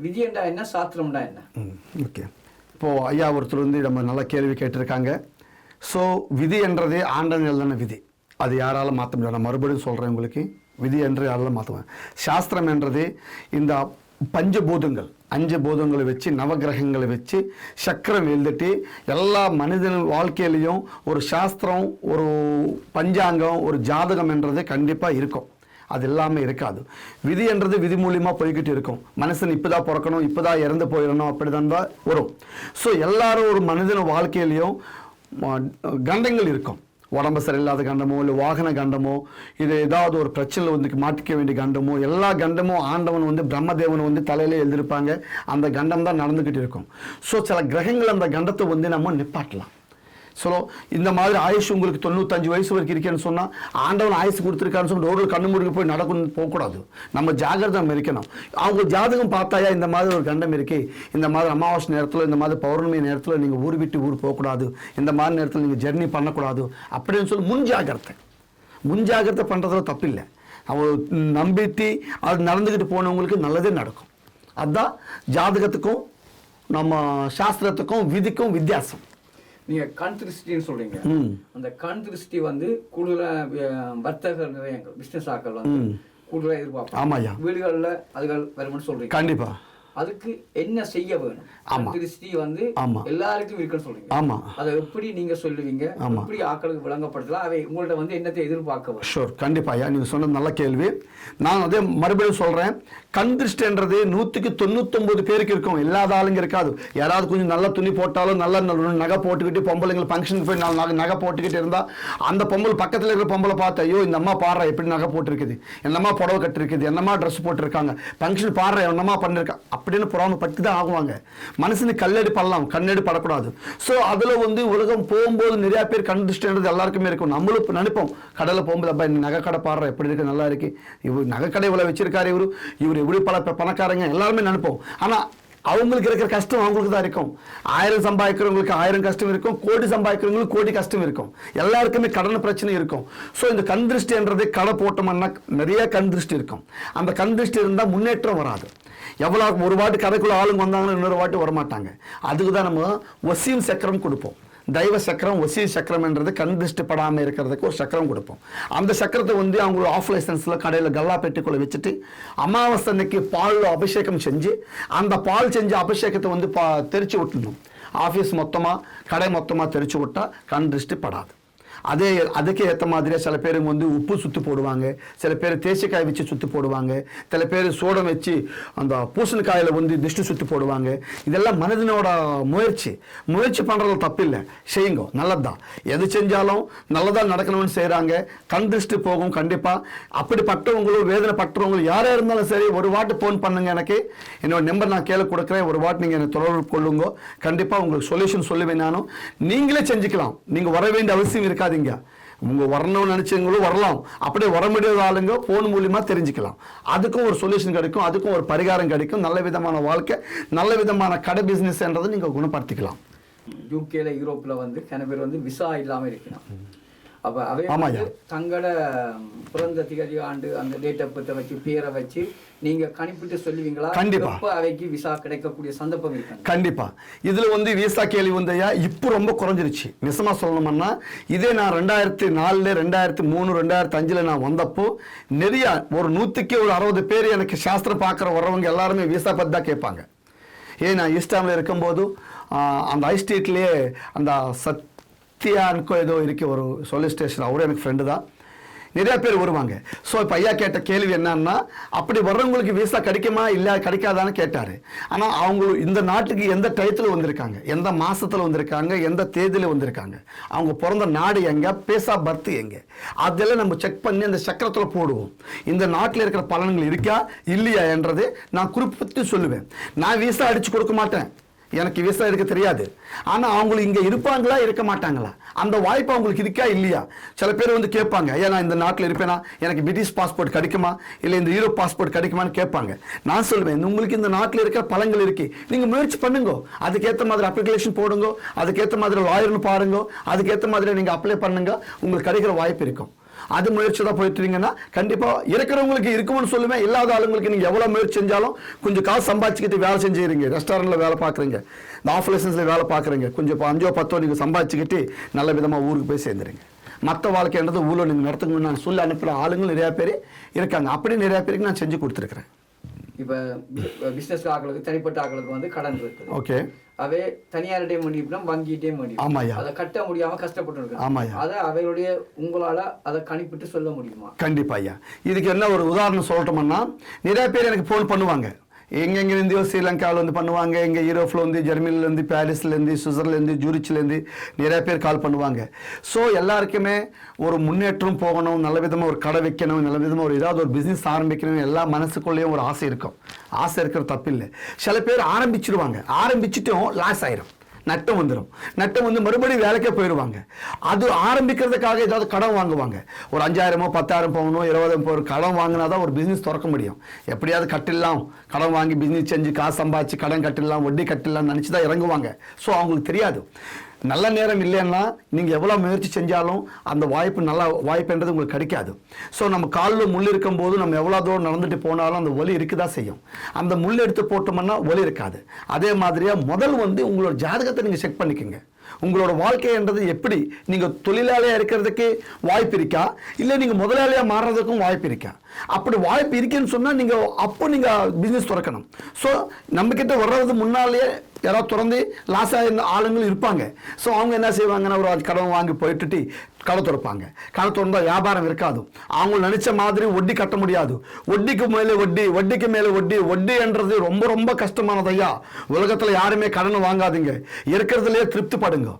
விதியண்டா என்ன சாத்திரம்டா என்ன? ஓகே. இப்போது ஐயா ஒருத்தர் வந்து நம்ம நல்ல கேள்வி கேட்டிருக்காங்க. ஸோ விதி என்றதே ஆண்டன் எழுதின விதி. அது யாரால மாற்ற முடியாது நான் மறுபடியும் சொல்கிறேன் உங்களுக்கு. விதி என்று யாரால மாற்றுவேன் சாஸ்திரம் என்றது இந்த பஞ்சபூதங்கள் அஞ்சு பூதங்களை வச்சு நவகிரகங்களை வச்சு சக்கரம் எழுதிட்டு எல்லா மனிதன் வாழ்க்கையிலையும் ஒரு சாஸ்திரம் ஒரு பஞ்சாங்கம் ஒரு ஜாதகம் என்றது கண்டிப்பாக இருக்கும். அது இல்லாமல் இருக்காது. விதி என்றது விதி மூலியமாக போய்கிட்டு இருக்கும். மனுஷன் இப்போ தான் பிறக்கணும் இப்போ தான் இறந்து போயிடணும் அப்படிதான் தான் வரும். ஸோ எல்லாரும் ஒரு மனிதன வாழ்க்கையிலையும் கண்டங்கள் இருக்கும். உடம்பு சரியில்லாத கண்டமோ இல்லை வாகன கண்டமோ இது ஏதாவது ஒரு பிரச்சனை வந்து மாட்டிக்க வேண்டிய கண்டமோ எல்லா கண்டமும் ஆண்டவன் வந்து பிரம்மதேவன் வந்து தலையில எழுதியிருப்பாங்க. அந்த கண்டம் தான் நடந்துக்கிட்டு இருக்கும். ஸோ சில கிரகங்கள் அந்த கண்டத்தை வந்து நம்ம நிப்பாட்டலாம். ஸோ இந்த மாதிரி ஆயுஷ் உங்களுக்கு தொண்ணூத்தஞ்சு வயசு வரைக்கும் இருக்கேன்னு சொன்னால் ஆண்டவன் ஆயுசு கொடுத்துருக்கான்னு சொல்லி ரோடு கண்ணு முடிக்க போய் நடக்கணும் போகக்கூடாது. நம்ம ஜாகிரதை நம்ம இருக்கணும். அவங்க ஜாதகம் பார்த்தாயா இந்த மாதிரி ஒரு கண்டம் இருக்கு. இந்த மாதிரி அமாவாசை நேரத்தில் இந்த மாதிரி பௌர்ணமி நேரத்தில் நீங்கள் ஊர் விட்டு ஊர் போகக்கூடாது. இந்த மாதிரி நேரத்தில் நீங்கள் ஜெர்னி பண்ணக்கூடாது. அப்படின்னு சொல்லி முன் ஜாகிரதை. முன் ஜாகிரதை பண்ணுறதுல தப்பில்லை. அவங்க நம்பிட்டு அது நடந்துக்கிட்டு போனவங்களுக்கு நல்லதே நடக்கும். அதுதான் ஜாதகத்துக்கும் நம்ம சாஸ்திரத்துக்கும் விதிக்கும் வித்தியாசம். நீங்க கண் திருஷ்டின்னு சொல்றீங்க. அந்த கண் திருஷ்டி வந்து கூடுதலா அஹ், வர்த்தகர் நிறைய பிசினஸ் ஆக்கள் வந்து கூடுதலா எதிர்பார்ப்பாங்க. வீடுகள்ல அதுகள் வரும்னு சொல்றீங்க. கண்டிப்பாக அதுக்கு என்ன செய்ய வேணும்? ஆமா. திருஷ்டி வந்து ஆமா. எல்லாருக்கும் இருக்குன்னு சொல்றீங்க. ஆமாம் அதை எப்படி நீங்க சொல்லுவீங்க? ஆமா. எப்படி ஆக்களுக்கு விளங்கப்படுத்தலாம்? அவை உங்கள்ட்ட வந்து என்னத்தை எதிர்பார்க்க ஷூர் கண்டிப்பா ஐயா நீங்கள் சொன்னது நல்ல கேள்வி. நான் அதே மறுபடியும் சொல்கிறேன் கண் திருஷ்டின்றது நூற்றுக்கு தொண்ணூத்தொம்பது பேருக்கு இருக்கும். இல்லாத ஆளுங்க இருக்காது. யாராவது கொஞ்சம் நல்ல துணி போட்டாலும் நல்ல நகை போட்டுக்கிட்டு பொம்பளைங்க ஃபங்க்ஷனுக்கு போய் நாலு நகை நகை போட்டுக்கிட்டு இருந்தால் அந்த பொம்பளை பக்கத்தில் இருக்கிற பொம்பளை பார்த்து ஐயோ இந்த அம்மா பாடுற எப்படி நகை போட்டிருக்குது? என்னம்மா புடவை கட்டிருக்குது? என்னம்மா ட்ரெஸ் போட்டிருக்காங்க? ஃபங்க்ஷன் பாடுற என்னம்மா பண்ணிருக்கா? அப்படின்னு புறாமப்பட்டு தான் ஆகுவாங்க. மனுஷனுக்கு கல்லடி படலாம் கண்ணடி படக்கூடாது. ஸோ அதில் வந்து உலகம் போகும்போது நிறையா பேர் கண் திருஷ்டின்றது எல்லாருக்குமே இருக்கும். நம்மளும் நினைப்போம் கடையில் போகும்போது அப்பா நகை கடை பாடுற எப்படி இருக்கு? நல்லா இருக்கு. இவர் நகை கடை இவ்வளோ வச்சிருக்காரு இவரு. இவர் எப்படி பல பணக்காரங்க எல்லாருமே நினைப்போம். ஆனால் அவங்களுக்கு இருக்கிற கஷ்டம் அவங்களுக்கு தான் இருக்கும். ஆயிரம் சம்பாதிக்கிறவங்களுக்கு ஆயிரம் கஷ்டம் இருக்கும். கோடி சம்பாதிக்கிறவங்களுக்கு கோடி கஷ்டம் இருக்கும். எல்லாருக்குமே கடன் பிரச்சனை இருக்கும். ஸோ இந்த கண் திருஷ்டின்றது கடை போட்டோம்னா நிறைய கண் திருஷ்டி இருக்கும். அந்த கண் திருஷ்டி இருந்தால் முன்னேற்றம் வராது. எவ்வளோ ஒரு வாட்டி கதைக்குள்ள ஆளுங்க வந்தாங்கன்னா இன்னொரு வாட்டி வரமாட்டாங்க. அதுக்கு தான் நம்ம வசியம் சக்கரம் கொடுப்போம். தெய்வ சக்கரம் ஒசி சக்கரம்ன்றது கண் திருஷ்டி படாமல் இருக்கிறதுக்கு ஒரு சக்கரம் கொடுப்போம். அந்த சக்கரத்தை வந்து அவங்க ஆஃப் லைசன்ஸில் கடையில் கல்லா பெட்டிக்குள்ளே வச்சுட்டு அமாவாசை அன்னைக்கு பாலில் அபிஷேகம் செஞ்சு அந்த பால் செஞ்ச அபிஷேகத்தை வந்து பா தெரிச்சு விட்டுணும் ஆஃபீஸ் மொத்தமாக கடை மொத்தமாக தெரிச்சு விட்டால் கண் திருஷ்டி படாது. அதே அதுக்கு ஏற்ற மாதிரியே சில பேருங்க வந்து உப்பு சுத்து போடுவாங்க. சில பேர் தேசிக்காய் வச்சு சுத்து போடுவாங்க. சில பேர் சோடம் வச்சு அந்த பூசணிக்காயில் வந்து திஷ்டி சுத்து போடுவாங்க. இதெல்லாம் மனிதனோட முயற்சி. முயற்சி பண்ணுறது தப்பு இல்லை செய்யுங்க. நல்லதுதான். எது செஞ்சாலும் நல்லதாக நடக்கணும்னு செய்கிறாங்க கண் திருஷ்டி போகும் கண்டிப்பாக அப்படிப்பட்டவங்களும் வேதனை பட்டவங்களும் யாராக இருந்தாலும் சரி ஒரு வாட்டு ஃபோன் பண்ணுங்க எனக்கு. என்னோட நம்பர் நான் கேள்வி கொடுக்குறேன். ஒரு வாட்டு நீங்கள் என்னை தொடர்பு கொள்ளுங்க. கண்டிப்பாக உங்களுக்கு சொல்யூஷன் சொல்லுவேன் நானும். நீங்களே செஞ்சுக்கலாம். நீங்கள் வர வேண்டிய அவசியம் இருக்காது. இருக்காதீங்க உங்க வரணும்னு நினைச்சவங்களும் வரலாம். அப்படியே வர முடியாத ஆளுங்க போன் மூலியமா தெரிஞ்சுக்கலாம். அதுக்கும் ஒரு சொல்யூஷன் கிடைக்கும். அதுக்கும் ஒரு பரிகாரம் கிடைக்கும். நல்ல விதமான வாழ்க்கை நல்ல விதமான கடை பிசினஸ்ன்றதை நீங்க குணப்படுத்திக்கலாம். யூகேல யூரோப்ல வந்து கன பேர் வந்து விசா இல்லாம இருக்கலாம். அப்ப அவை. வந்து தங்களோட பிறந்த திகதி ஆண்டு அந்த டேட் ஆஃப் பர்த்தை வச்சு பேரை வச்சு நீங்க கணிப்பிட்டு சொல்லுவீங்களா? கண்டிப்பா. அவைக்கு விசா கிடைக்கக்கூடிய சந்தர்ப்பம் இருக்கு கண்டிப்பா. இதுல வந்து விசா கேள்வி வந்தையா? இப்போ ரொம்ப குறைஞ்சிருச்சு. நிசமா சொல்லணும்னா இதே நான் ரெண்டாயிரத்தி நாலுல ரெண்டாயிரத்தி மூணு ரெண்டாயிரத்தி அஞ்சுல நான் வந்தப்போ நிறைய ஒரு நூத்துக்கு ஒரு அறுபது பேர் எனக்கு சாஸ்திரம் பார்க்குற வர்றவங்க எல்லாருமே விசா பத்தி தான் கேட்பாங்க. ஏன் நான் ஈஸ்டாமில் இருக்கும்போது ஆஹ், அந்த ஐ ஸ்ட்ரீட்லேயே அந்த ஏதோ இருக்கு ஒரு சொல்லி ஸ்டேஷன். அவரும் எனக்கு ஃப்ரெண்டு தான். நிறைய பேர் வருவாங்க. ஸோ இப்போ ஐயா கேட்ட கேள்வி என்னன்னா அப்படி வர்றவங்களுக்கு விசா கிடைக்குமா இல்லை கிடைக்காதான்னு கேட்டார். ஆனால் அவங்க இந்த நாட்டுக்கு எந்த டயத்தில் வந்திருக்காங்க? எந்த மாதத்தில் வந்திருக்காங்க? எந்த தேதியில் வந்திருக்காங்க? அவங்க பிறந்த நாடு எங்கே? பேசா பர்த்து எங்கே? அதெல்லாம் நம்ம செக் பண்ணி அந்த சக்கரத்தில் போடுவோம். இந்த நாட்டில் இருக்கிற பலன்கள் இருக்கா இல்லையா என்றது நான் குறிப்பிட்டு சொல்லுவேன். நான் விசா அடித்து கொடுக்க மாட்டேன். எனக்கு விசா எடுக்க தெரியாது. ஆனால் அவங்களுக்கு இங்கே இருப்பாங்களா இருக்க மாட்டாங்களா? அந்த வாய்ப்பு அவங்களுக்கு இருக்கா இல்லையா? சில பேர் வந்து கேட்பாங்க ஐயா நான் இந்த நாட்டில் இருப்பேனா? எனக்கு பிரிட்டிஷ் பாஸ்போர்ட் கிடைக்குமா? இல்லை இந்த யூரோப் பாஸ்போர்ட் கிடைக்குமான்னு கேட்பாங்க. நான் சொல்லுவேன் உங்களுக்கு இந்த நாட்டில் இருக்கிற பழங்கள் இருக்கு. நீங்கள் முயற்சி பண்ணுங்க. அதுக்கேற்ற மாதிரி அப்ளிகேஷன் போடுங்க. அதுக்கேற்ற மாதிரி லாயர்னு பாருங்க. அதுக்கேற்ற மாதிரி நீங்கள் அப்ளை பண்ணுங்க. உங்களுக்கு கிடைக்கிற வாய்ப்பு இருக்கும். அது முயற்சி தான் போயிட்டு கண்டிப்பாக இருக்கிறவங்களுக்கு இருக்கும்னு சொல்லுவேன் இல்லாத ஆளுங்களுக்கு நீங்கள் எவ்வளோ முயற்சி செஞ்சாலும் கொஞ்சம் காசு சம்பாதிச்சுக்கிட்டு வேலை செஞ்சுறீங்க ரெஸ்டாரண்ட்டில் வேலை பார்க்குறீங்க. இந்த ஆஃப் வேலை பார்க்குறீங்க. கொஞ்சம் இப்போ அஞ்சோ பத்தோ நீங்கள் சம்பாதிச்சுக்கிட்டு நல்ல விதமாக ஊருக்கு போய் சேர்ந்துருங்க. மற்ற வாழ்க்கைன்றது ஊரில் நீங்கள் நடத்துங்க நான் சொல்லி அனுப்புகிற ஆளுங்களும் நிறையா பேர் இருக்காங்க. அப்படி நிறையா பேருக்கு நான் செஞ்சு கொடுத்துருக்குறேன். இப்ப பிசினஸ் ஆக்களுக்கு தனிப்பட்ட ஆக்களுக்கு வந்து கடன் இருக்குது. ஓகே அவை தனியார்டையும் பண்ணிவிட்டோம் வங்கிட்டையும். பண்ணி அதை கட்ட முடியாம கஷ்டப்பட்டு இருக்கு. அதை அவைகளுடைய உங்களால அதை கணிப்பிட்டு சொல்ல முடியுமா? கண்டிப்பா ஐயா. இதுக்கு என்ன ஒரு உதாரணம் சொல்லட்டோம்னா நிறைய பேர் எனக்கு ஃபோன் பண்ணுவாங்க. எங்கெங்கேருந்தோ ஸ்ரீலங்காவில் வந்து பண்ணுவாங்க? எங்கள் யூரோப்லேருந்து ஜெர்மனிலேருந்து பாரிஸ்லேருந்து சுவிட்சர்லேருந்து ஜூரிச்லேருந்து நிறைய பேர் கால் பண்ணுவாங்க. ஸோ எல்லாருக்குமே ஒரு முன்னேற்றம் போகணும் நல்ல விதமாக ஒரு கடை வைக்கணும் நல்ல விதமாக ஒரு ஏதாவது ஒரு பிஸ்னஸ் ஆரம்பிக்கணும் எல்லா மனசுக்குள்ளேயும் ஒரு ஆசை இருக்கும். ஆசை இருக்கிற தப்பில்லை. சில பேர் ஆரம்பிச்சிருவாங்க. ஆரம்பிச்சிட்டும் லாஸ் ஆயிரும். நட்டம் வந்துடும் நட்டம் வந்து மறுபடியும் வேலைக்கே போயிடுவாங்க அது ஆரம்பிக்கிறதுக்காக ஏதாவது கடன் வாங்குவாங்க. ஒரு அஞ்சாயிரமோ பத்தாயிரம் போகணும் இருபதாயிரம் போகிற கடன் வாங்கினா தான் ஒரு பிஸ்னஸ் திறக்க முடியும். எப்படியாவது கட்டிடலாம். கடன் வாங்கி பிஸ்னஸ் செஞ்சு காசு சம்பாதிச்சு கடன் கட்டிடலாம் வட்டி கட்டிடலாம் நினச்சி தான் இறங்குவாங்க. ஸோ அவங்களுக்கு தெரியாது. நல்ல நேரம் இல்லைன்னா நீங்கள் எவ்வளோ முயற்சி செஞ்சாலும் அந்த வாய்ப்பு நல்ல வாய்ப்புன்றது உங்களுக்கு கிடைக்காது. ஸோ நம்ம காலில் முள் இருக்கும்போது நம்ம எவ்வளோ தூரம் நடந்துட்டு போனாலும் அந்த ஒலி இருக்குதா செய்யும். அந்த முள் எடுத்து போட்டோம்னா ஒலி இருக்காது. அதே மாதிரியா முதல் வந்து உங்களோட ஜாதகத்தை நீங்கள் செக் பண்ணிக்கோங்க. உங்களோட வாழ்க்கைன்றது எப்படி? நீங்கள் தொழிலாளியாக இருக்கிறதுக்கு வாய்ப்பு இருக்கா? இல்லை நீங்கள் முதலாளியாக மாறுறதுக்கும் வாய்ப்பு இருக்கா? அப்படி வாய்ப்பு இருக்குன்னு சொன்னால் நீங்கள் அப்போ நீங்கள் பிஸ்னஸ் திறக்கணும். ஸோ நம்மக்கிட்ட வர்றது முன்னாலேயே யாராவது திறந்து லாஸ் ஆகிருந்த ஆளுங்களும் இருப்பாங்க. ஸோ அவங்க என்ன செய்வாங்கன்னா ஒரு கடன் வாங்கி போயிட்டுட்டு கடை திறப்பாங்க. கடை திறந்தால் வியாபாரம் இருக்காது. அவங்க நினச்ச மாதிரி வட்டி கட்ட முடியாது. வட்டிக்கு மேலே வட்டி வட்டிக்கு மேலே வட்டி என்றது ரொம்ப ரொம்ப கஷ்டமானதையா உலகத்தில் யாருமே கடன் வாங்காதீங்க. இருக்கிறதுலே திருப்திப்படுங்க.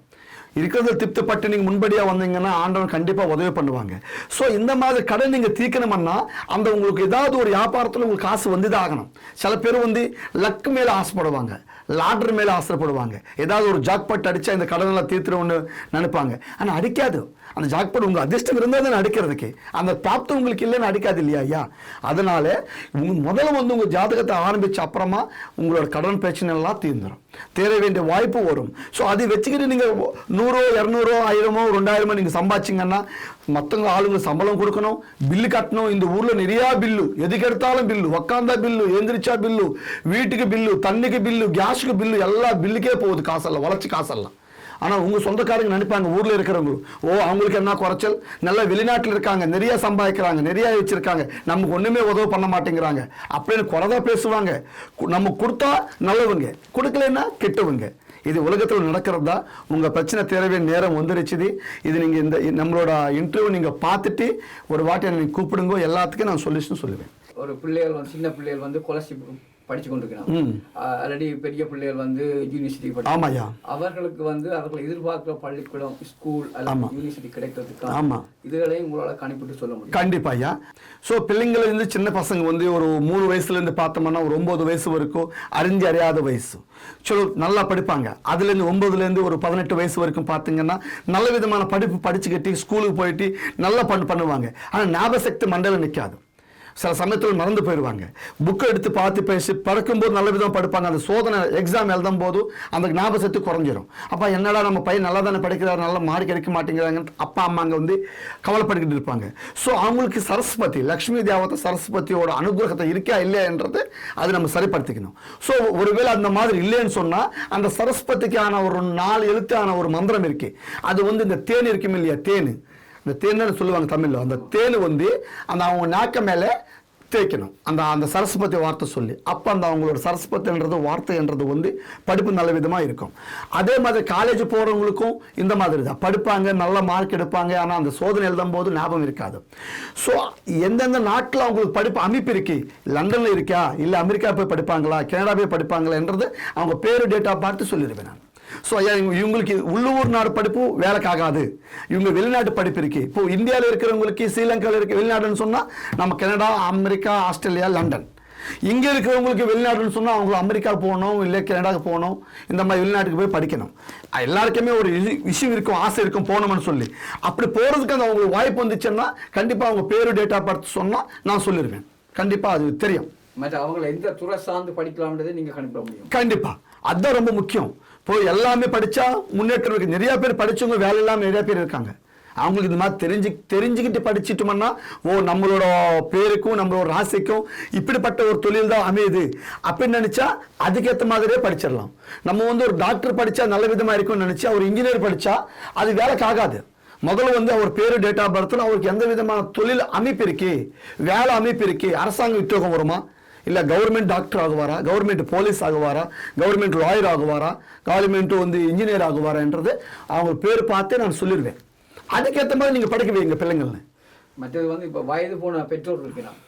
இருக்கிறத திருப்திப்பட்டு நீங்கள் முன்படியாக வந்தீங்கன்னா ஆண்டவன் கண்டிப்பாக உதவி பண்ணுவாங்க. ஸோ இந்த மாதிரி கடன் நீங்கள் தீர்க்கணும்னா அந்த உங்களுக்கு ஏதாவது ஒரு வியாபாரத்தில் உங்களுக்கு காசு வந்து ஆகணும் சில பேர் வந்து லக்கு மேலே ஆசைப்படுவாங்க. லாட்ரு மேலே ஆசைப்படுவாங்க. ஏதாவது ஒரு ஜாக்பாட் அடித்தா இந்த கடனெல்லாம் தீர்த்துருவோன்னு நினைப்பாங்க. ஆனால் அடிக்காது. அந்த ஜாக்பாட் உங்கள் அதிர்ஷ்டம் இருந்தால் தானே அடிக்கிறதுக்கு. அந்த பிராப்தம் உங்களுக்கு இல்லைன்னு அடிக்காது இல்லையா ஐயா? அதனால் உங்கள் முதல்ல வந்து உங்கள் ஜாதகத்தை ஆரம்பிச்ச அப்புறமா உங்களோட கடன் பிரச்சனை எல்லாம் தீர்ந்துடும் தேர வேண்டிய வாய்ப்பு வரும். ஸோ அதை வச்சுக்கிட்டு நீங்கள் நூறோ இரநூறோ ஆயிரமோ ரெண்டாயிரமோ நீங்கள் சம்பாதிச்சிங்கன்னா மற்றவங்க ஆளுங்க சம்பளம் கொடுக்கணும் பில்லு கட்டணும். இந்த ஊரில் நிறையா பில்லு எதுக்கு எடுத்தாலும் பில்லு உக்காந்தா பில்லு எந்திரிச்சா பில்லு வீட்டுக்கு பில்லு தண்ணிக்கு பில்லு கேஸுக்கு பில்லு எல்லா பில்லுக்கே போகுது காசெல்லாம் வளர்ச்சி காசெல்லாம். ஆனால் உங்கள் சொந்தக்காரங்க நினைப்பாங்க ஊரில் இருக்கிறவங்க. ஓ அவங்களுக்கு என்ன குறைச்சல்? நல்லா வெளிநாட்டில் இருக்காங்க நிறையா சம்பாதிக்கிறாங்க நிறையா வச்சுருக்காங்க. நமக்கு ஒன்றுமே உதவி பண்ண மாட்டேங்கிறாங்க. அப்படின்னு குறைதான் பேசுவாங்க. கு- நம்ம கொடுத்தா நல்லவங்க கொடுக்கலன்னா கெட்டவங்க. இது உலகத்தில் நடக்கிறதா உங்கள் பிரச்சனை தேரவே நேரம் வந்துருச்சுது. இது நீங்கள் இந்த நம்மளோட இன்டர்வியூ நீங்கள் பார்த்துட்டு ஒரு வாட்டி என்னை கூப்பிடுங்க. எல்லாத்துக்கும் நான் சொல்யூஷன் சொல்லுவேன். ஒரு பிள்ளைகள் வந்து சின்ன பிள்ளைகள் வந்து ஸ்காலர்ஷிப் படிச்சு கொண்டிருக்கிறாங்க ம் ஆல்ரெடி பெரிய பிள்ளைகள் வந்து யூனிவர்சிட்டி படி ஆமாய்யா. அவர்களுக்கு வந்து அவர்கள் எதிர்பார்க்கிற பள்ளிக்கூடம் ஸ்கூல் அல்லது. யூனிவர்சிட்டி கிடைக்கிறதுக்கு? ஆமா. இதுகளையும் உங்களால கணிப்பிட்டு சொல்ல முடியும். கண்டிப்பா ஐயா ஸோ பிள்ளைங்கள இருந்து சின்ன பசங்க வந்து ஒரு மூணு வயசுலேருந்து பார்த்தோம்னா ஒரு ஒம்பது வயசு வரைக்கும் அறிஞ்சு அறியாத வயசு. சரி நல்லா படிப்பாங்க. அதுலேருந்து ஒம்பதுலேருந்து ஒரு பதினெட்டு வயசு வரைக்கும் பார்த்தீங்கன்னா நல்ல விதமான படிப்பு படிச்சுக்கிட்டு ஸ்கூலுக்கு போயிட்டு நல்லா பண்ணு பண்ணுவாங்க. ஆனால் ஞாபக சக்தி மண்டலம் நிற்காது சில சமயத்தில் மறந்து போயிடுவாங்க. புக்கை எடுத்து பார்த்து பேசி படுக்கும்போது நல்ல விதமாக படிப்பாங்க. அந்த சோதனை எக்ஸாம் எழுதும் போது அந்த ஞாபக சக்தி குறைஞ்சிரும். அப்போ என்னடா நம்ம பையன் நல்லா தானே படிக்கிறாரு நல்லா மார்க் கிடைக்க மாட்டேங்கிறாங்க அப்பா அம்மா அங்கே வந்து கவலைப்பட்டுக்கிட்டு இருப்பாங்க. ஸோ அவங்களுக்கு சரஸ்வதி லக்ஷ்மி தேவத்தை சரஸ்வதியோட அனுகிரகத்தை இருக்கா இல்லையான்றது அது நம்ம சரிப்படுத்திக்கணும். ஸோ ஒருவேளை அந்த மாதிரி இல்லைன்னு சொன்னால் அந்த சரஸ்வதிக்கான ஒரு நாலு எழுத்தான ஒரு மந்திரம் இருக்கு. அது வந்து இந்த தேன் இருக்கும் இல்லையா தேன். இந்த தேன் சொல்லுவாங்க தமிழில் அந்த தேன் வந்து அந்த அவங்க நாக்க மேலே தேய்க்கணும். அந்த அந்த சரஸ்வதி வார்த்தை சொல்லி. அப்போ அந்த அவங்களோட சரஸ்வதின்றது வார்த்தைன்றது வந்து படிப்பு நல்ல விதமாக இருக்கும். அதே மாதிரி காலேஜ் போகிறவங்களுக்கும் இந்த மாதிரி தான். படிப்பாங்க நல்ல மார்க் எடுப்பாங்க ஆனால் அந்த சோதனை எழுதும் போது ஞாபகம் இருக்காது. ஸோ எந்தெந்த நாட்டில் அவங்களுக்கு படிப்பு அமைப்பு இருக்கு? லண்டனில் இருக்கா? இல்லை அமெரிக்கா போய் படிப்பாங்களா? கனடா போய் படிப்பாங்களான்றது அவங்க பேரு டேட்டா பார்த்து சொல்லிடுவேன் நான். ஸோ ஐயா இவங்க- இவங்களுக்கு உள்ளூர் நாடு படிப்பு வேலைக்காகாது. இவங்க வெளிநாட்டு படிப்பு இருக்கு. இப்போ இந்தியாவில் இருக்கிறவங்களுக்கு ஸ்ரீலங்காவில் இருக்க வெளிநாடுன்னு சொன்னால் நம்ம கனடா அமெரிக்கா ஆஸ்திரேலியா லண்டன். இங்கே இருக்கிறவங்களுக்கு வெளிநாடுன்னு சொன்னால் அவங்க அமெரிக்கா போகணும் இல்லை கனடாக்கு போகணும் இந்த மாதிரி வெளிநாட்டுக்கு போய் படிக்கணும். எல்லாருக்குமே ஒரு விஷயம் இருக்கும் ஆசை இருக்கும் போகணும்னு சொல்லி. அப்படி போகிறதுக்கு அந்த அவங்களுக்கு வாய்ப்பு வந்துச்சுன்னா கண்டிப்பாக அவங்க பேரு டேட்டா பார்த்து சொன்னால் நான் சொல்லிடுவேன் கண்டிப்பாக அது தெரியும். மற்ற அவங்களை எந்த துறை சார்ந்து படிக்கலாம்ன்றதை நீங்க கணிப்பிட முடியும். கண்டிப்பா. அதுதான் ரொம்ப முக்கியம். போய் எல்லாமே படித்தா முன்னேற்றம் இருக்குது நிறையா பேர் படிச்சவங்க வேலை இல்லாமல் நிறையா பேர் இருக்காங்க. அவங்களுக்கு இந்த மாதிரி தெரிஞ்சு தெரிஞ்சுக்கிட்டு படிச்சிட்டோம்னா ஓ நம்மளோட பேருக்கும் நம்மளோட ராசிக்கும் இப்படிப்பட்ட ஒரு தொழில் தான் அமையுது. அப்படின்னு நினச்சா அதுக்கேற்ற மாதிரியே படிச்சிடலாம். நம்ம வந்து ஒரு டாக்டர் படித்தா நல்ல விதமாக இருக்கும்னு நினச்சி ஒரு இன்ஜினியர் படித்தா அது வேலைக்கு ஆகாது. முதல்ல வந்து அவர் பேர் டேட் ஆஃப் பர்த்தில் அவருக்கு எந்த விதமான தொழில் அமைப்பு இருக்கு வேலை அமைப்பு இருக்கு அரசாங்க உத்தியோகம் வருமா? இல்ல கவர்மெண்ட் டாக்டர் ஆகுவாரா? கவர்மெண்ட் போலீஸ் ஆகுவாரா? கவர்மெண்ட் லாயர் ஆகுவாரா? கவர்மெண்ட் வந்து இன்ஜினியர் ஆகுவாரான்றது அவங்க பேர் பார்த்தே நான் சொல்லிடுவேன் அதுக்கேற்ற மாதிரி நீங்க படிக்க வைங்க பிள்ளைங்கள்னு. மற்றது வந்து இப்ப வயது போன பெற்றோர் இருக்கிறான்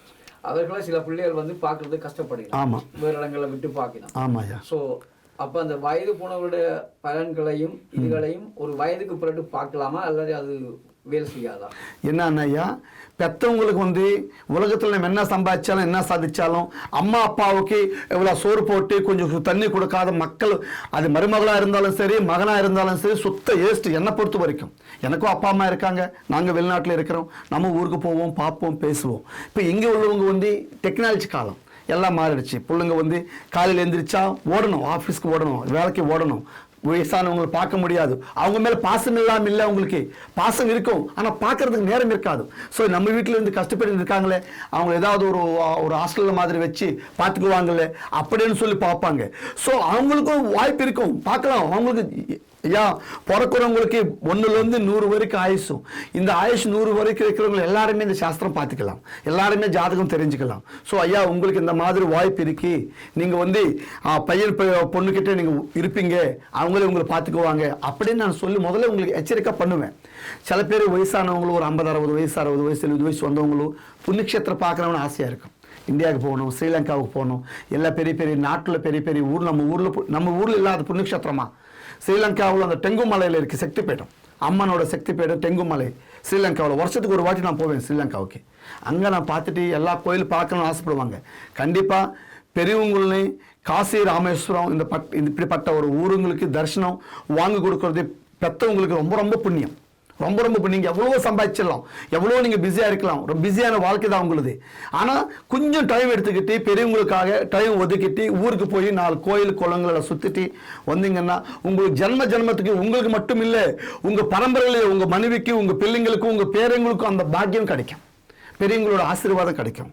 அவர்களை சில பிள்ளைகள் வந்து பார்க்கறது கஷ்டப்படுகிறான் ஆமா. வேறு இடங்களை விட்டு பார்க்கலாம். ஆமாய்யா. ஸோ அப்ப அந்த வயது போனவருடைய பலன்களையும் இதுகளையும் ஒரு வயதுக்கு பிறகு பார்க்கலாமா? அல்லது அது வேலை செய்யாதா? என்ன ஐயா பெற்றவங்களுக்கு வந்து உலகத்தில் நம்ம என்ன சம்பாதிச்சாலும் என்ன சாதிச்சாலும் அம்மா அப்பாவுக்கு இவ்வளோ சோறு போட்டு கொஞ்சம் தண்ணி கொடுக்காத மக்கள் அது மருமகளாக இருந்தாலும் சரி மகனாக இருந்தாலும் சரி சுத்த ஏஸ்ட் என்னை பொறுத்த வரைக்கும். எனக்கும் அப்பா அம்மா இருக்காங்க. நாங்கள் வெளிநாட்டில் இருக்கிறோம். நம்ம ஊருக்கு போவோம் பார்ப்போம் பேசுவோம். இப்போ இங்கே உள்ளவங்க வந்து டெக்னாலஜி காலம் எல்லாம் மாறிடுச்சு. பிள்ளைங்க வந்து காலையில் எழுந்திரிச்சா ஓடணும் ஆஃபீஸ்க்கு ஓடணும் வேலைக்கு ஓடணும். வயசானவங்களை பார்க்க முடியாது. அவங்க மேல பாசம் இல்லாமல் இல்லை அவங்களுக்கு. பாசம் இருக்கும். ஆனால் பார்க்கறதுக்கு நேரம் இருக்காது. ஸோ நம்ம வீட்டில் இருந்து கஷ்டப்பட்டு இருக்காங்களே அவங்க ஏதாவது ஒரு ஒரு ஹாஸ்டலில் மாதிரி வச்சு பார்த்துக்குவாங்களே அப்படின்னு சொல்லி பார்ப்பாங்க. ஸோ அவங்களுக்கும் வாய்ப்பு இருக்கும். பார்க்கலாம். அவங்களுக்கு ஐயா பிறக்கிறவங்களுக்கு ஒன்றுலேருந்து நூறு வரைக்கும் ஆயுசும். இந்த ஆயுஷ் நூறு வரைக்கும் இருக்கிறவங்க எல்லாருமே இந்த சாஸ்திரம் பார்த்துக்கலாம். எல்லாருமே ஜாதகம் தெரிஞ்சுக்கலாம். ஸோ ஐயா உங்களுக்கு இந்த மாதிரி வாய்ப்பு இருக்கு. நீங்கள் வந்து பையன் பொண்ணுக்கிட்ட நீங்கள் இருப்பீங்க. அவங்களே உங்களை பார்த்துக்குவாங்க. அப்படின்னு நான் சொல்லி முதல்ல உங்களுக்கு எச்சரிக்கை பண்ணுவேன். சில பேர் வயசானவங்களும் ஒரு ஐம்பது அறுபது வயசு அறுபது வயசு எழுபது வயசு வந்தவங்களும் புண்ணியக்ஷேத்திரம் பார்க்கணும்னு ஆசையாக இருக்கும். இந்தியாவுக்கு போகணும் ஸ்ரீலங்காவுக்கு போகணும். எல்லா பெரிய பெரிய நாட்டில் பெரிய பெரிய ஊர் நம்ம ஊரில் நம்ம ஊரில் இல்லாத புண்ணியக்ஷேத்திரமா? ஸ்ரீலங்காவில் அந்த டெங்கு மலையில் இருக்குது சக்தி பீடம் அம்மனோட சக்தி பீடம் டெங்கு மலை. ஸ்ரீலங்காவில் வருஷத்துக்கு ஒரு வாட்டி நான் போவேன் ஸ்ரீலங்காவுக்கு. அங்கே நான் பார்த்துட்டு எல்லா கோயில் பார்க்கணும்னு ஆசைப்படுவாங்க. கண்டிப்பாக பெரியவங்களே காசி ராமேஸ்வரம் இந்த பட் இந்த இப்படிப்பட்ட ஒரு ஊருங்களுக்கு தரிசனம் வாங்கி கொடுக்கறது பெற்றவங்களுக்கு ரொம்ப ரொம்ப புண்ணியம். ரொம்ப ரொம்ப இப்போ நீங்கள் எவ்வளோ சம்பாதிச்சிடலாம். எவ்வளோ நீங்கள் பிஸியாக இருக்கலாம். ரொம்ப பிஸியான வாழ்க்கை தான் உங்களுது. ஆனால் கொஞ்சம் டைம் எடுத்துக்கிட்டு பெரியவங்களுக்காக டைம் ஒதுக்கிட்டு ஊருக்கு போய் நாலு கோயில் குளங்களை சுற்றிட்டு வந்தீங்கன்னா உங்களுக்கு ஜென்ம ஜென்மத்துக்கு உங்களுக்கு மட்டும் இல்லை உங்கள் பரம்பரையில் உங்கள் மனைவிக்கு உங்கள் பிள்ளைங்களுக்கும் உங்கள் பேரங்களுக்கும் அந்த பாக்கியம் கிடைக்கும். பெரியவங்களோட ஆசீர்வாதம் கிடைக்கும்.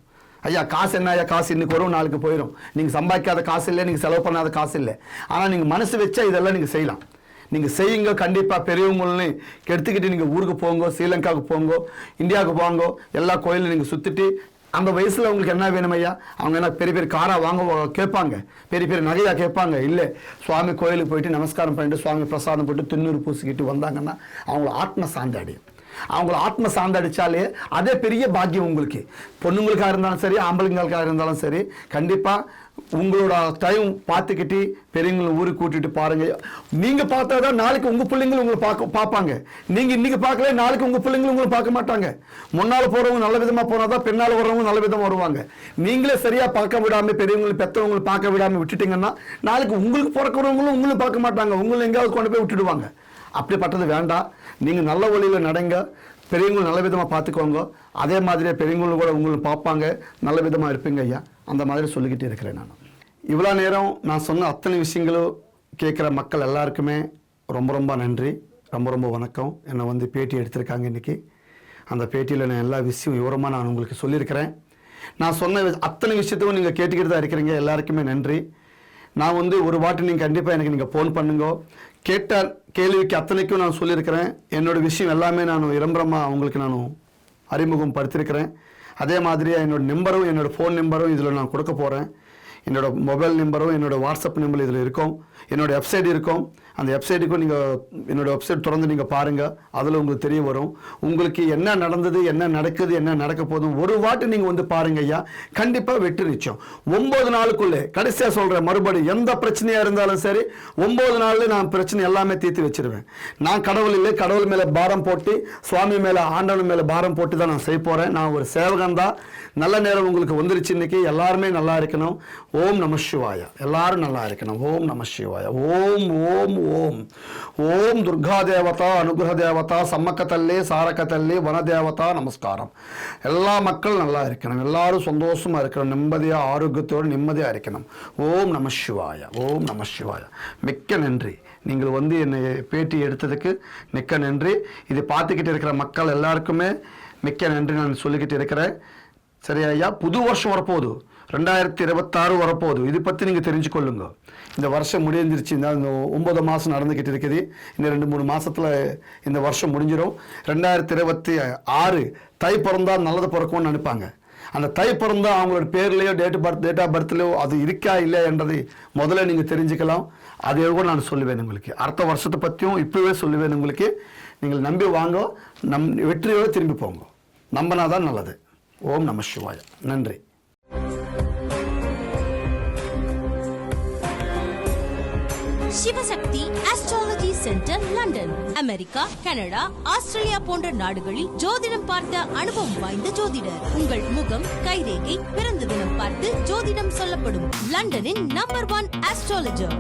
ஐயா காசு என்ன ஐயா? காசு இன்னைக்கு வரும் நாளைக்கு போயிடும் நீங்கள் சம்பாதிக்காத காசு இல்லை நீங்கள் செலவு பண்ணாத காசு இல்லை. ஆனால் நீங்கள் மனசு வச்சா இதெல்லாம் நீங்கள் செய்யலாம். நீங்கள் செய்யுங்க கண்டிப்பாக பெரியவங்கள்னு கெடுத்துக்கிட்டு நீங்கள் ஊருக்கு போங்க ஸ்ரீலங்காவுக்கு போங்க இந்தியாவுக்கு போங்க எல்லா கோயிலும் நீங்கள் சுற்றிட்டு அந்த வயசில் உங்களுக்கு என்ன வேணும் ஐயா? அவங்க என்ன பெரிய பெரிய காராக வாங்க கேட்பாங்க. பெரிய பெரிய நகையாக கேட்பாங்க. இல்லை சுவாமி கோயிலுக்கு போயிட்டு நமஸ்காரம் பண்ணிட்டு சுவாமி பிரசாதம் போட்டு திண்ணூறு பூசிக்கிட்டு வந்தாங்கன்னா அவங்கள ஆத்ம சாந்தாடி. அவங்கள ஆத்ம சாந்தடிச்சாலே அதே பெரிய பாக்கியம் உங்களுக்கு. பொண்ணுங்களுக்காக இருந்தாலும் சரி ஆம்பளைங்களுக்காக இருந்தாலும் சரி கண்டிப்பாக உங்களோட டைம் பார்த்துக்கிட்டு பெரியவங்களை ஊருக்கு கூட்டிட்டு பாருங்க. நீங்க பார்த்தாதான் நாளைக்கு உங்க பிள்ளைங்களும் உங்களை பார்க்க பார்ப்பாங்க. நீங்க இன்னைக்கு பார்க்கல நாளைக்கு உங்க பிள்ளைங்களும் உங்களை பார்க்க மாட்டாங்க. முன்னால போறவங்க நல்ல விதமா போனாதான் பின்னால் வர்றவங்க நல்ல விதமா வருவாங்க. நீங்களே சரியா பார்க்க விடாம பெரியவங்களை பெற்றவங்களை பார்க்க விடாம விட்டுட்டீங்கன்னா நாளைக்கு உங்களுக்கு பிறக்கிறவங்களும் உங்களும் பார்க்க மாட்டாங்க. உங்களை எங்கேயாவது கொண்டு போய் விட்டுடுவாங்க. அப்படிப்பட்டது வேண்டாம். நீங்க நல்ல வழியில் நடங்க. பெரியவங்களும் நல்ல விதமா பார்த்துக்கோங்க. அதே மாதிரியே பெரியவங்களும் கூட உங்களை பார்ப்பாங்க. நல்ல விதமா இருப்பீங்க ஐயா. அந்த மாதிரி சொல்லிக்கிட்டு இருக்கிறேன் நான். இவ்வளோ நேரம் நான் சொன்ன அத்தனை விஷயங்களும் கேட்குற மக்கள் எல்லாருக்குமே ரொம்ப ரொம்ப நன்றி. ரொம்ப ரொம்ப வணக்கம். என்னை வந்து பேட்டி எடுத்திருக்காங்க இன்னைக்கு. அந்த பேட்டியில் நான் எல்லா விஷயம் விவரமாக நான் உங்களுக்கு சொல்லியிருக்கிறேன். நான் சொன்ன வி- அத்தனை விஷயத்தையும் நீங்கள் கேட்டுக்கிட்டு தான் இருக்கிறீங்க. எல்லாருக்குமே நன்றி. நான் வந்து ஒரு வாட்டி நீங்கள் கண்டிப்பாக எனக்கு நீங்கள் ஃபோன் பண்ணுங்க. கேட்ட கேள்விக்கு அத்தனைக்கும் நான் சொல்லியிருக்கிறேன். என்னோட விஷயம் எல்லாமே நான் இரம்பரமாக உங்களுக்கு நான் அறிமுகம் படுத்திருக்கிறேன் அதே மாதிரி என்னோட நம்பரும் என்னோடய ஃபோன் நம்பரும் இதில் நான் கொடுக்க போகிறேன் என்னோட மொபைல் நம்பரும் என்னோடய வாட்ஸ்அப் நம்பர் இதில் இருக்கும். என்னோடய வெப்சைட் இருக்கும். அந்த வெப்சைட்டுக்கும் நீங்கள் என்னோடய வெப்சைட் திறந்து நீங்கள் பாருங்கள் அதில் உங்களுக்கு தெரிய வரும். உங்களுக்கு என்ன நடந்தது என்ன நடக்குது என்ன நடக்க போதும் ஒரு வாட்டு நீங்கள் வந்து பாருங்க ஐயா. கண்டிப்பாக வெற்றி நிச்சயம். ஒம்பது நாளுக்குள்ளே கடைசியாக சொல்கிறேன் மறுபடியும் எந்த பிரச்சனையாக இருந்தாலும் சரி ஒம்பது நாளில் நான் பிரச்சனை எல்லாமே தீர்த்து வச்சிருவேன். நான் கடவுள் இல்லை கடவுள் மேலே பாரம் போட்டு சுவாமி மேலே ஆண்டவன் மேலே பாரம் போட்டு தான் நான் செய்ய போகிறேன் நான் ஒரு சேவகன் தான். நல்ல நேரம் உங்களுக்கு வந்துருச்சு இன்னைக்கு. எல்லாருமே நல்லா இருக்கணும். ஓம் நம சிவாயா. எல்லாரும் நல்லா இருக்கணும். ஓம் நம சிவாயா. ஓம் ஓம் ஓம். ஓம் துர்கா தேவதா அனுகிரக தேவதா சம்மக்க தள்ளி சாரக்க தள்ளி வன தேவதா நமஸ்காரம். எல்லா மக்கள் நல்லா இருக்கணும். எல்லாரும் சந்தோஷமா இருக்கணும். நிம்மதியா ஆரோக்கியத்தோடு நிம்மதியா இருக்கணும். ஓம் நம சிவாய. ஓம் நம சிவாய. மிக்க நன்றி. நீங்கள் வந்து என்னை பேட்டி எடுத்ததுக்கு மிக்க நன்றி. இது பார்த்துக்கிட்டு இருக்கிற மக்கள் எல்லாருக்குமே மிக்க நன்றி நான் சொல்லிக்கிட்டு இருக்கிறேன். சரி ஐயா புது வருஷம் வரப்போகுது. ரெண்டாயிரத்தி இருபத்தாறு வரப்போகுது. இது பற்றி நீங்கள் தெரிஞ்சுக்கொள்ளுங்க. இந்த வருஷம் முடிஞ்சிருச்சு. இந்த இந்த ஒன்பது மாதம் நடந்துக்கிட்டு இருக்குது. இந்த ரெண்டு மூணு மாதத்தில் இந்த வருஷம் முடிஞ்சிடும் ரெண்டாயிரத்தி இருபத்தி ஆறு தை பிறந்தால் நல்லது பிறக்கும்னு நினைப்பாங்க. அந்த தை பிறந்தால் அவங்களோட பேர்லேயோ டேட் பர்த் டேட் ஆஃப் பர்த்லேயோ அது இருக்கா இல்லையா என்றதை முதல்ல நீங்கள் தெரிஞ்சுக்கலாம். அதே கூட நான் சொல்லுவேன் உங்களுக்கு. அடுத்த வருஷத்தை பற்றியும் இப்போவே சொல்லுவேன் உங்களுக்கு. நீங்கள் நம்பி வாங்க. நம் வெற்றியோடு திரும்பி போங்க. நம்பினா தான் நல்லது. ஓம் நம சிவாய. நன்றி. Sivasakthi astrology centre London America Canada Australia போன்ற நாடுகளில் ஜோதிடம் பார்த்த அனுபவம் வாய்ந்த ஜோதிடர். உங்கள் முகம் கைரேகை பிறந்த தினம் பார்த்து ஜோதிடம் சொல்லப்படும் லண்டனின் நம்பர் ஒன் ஆஸ்ட்ராலஜர்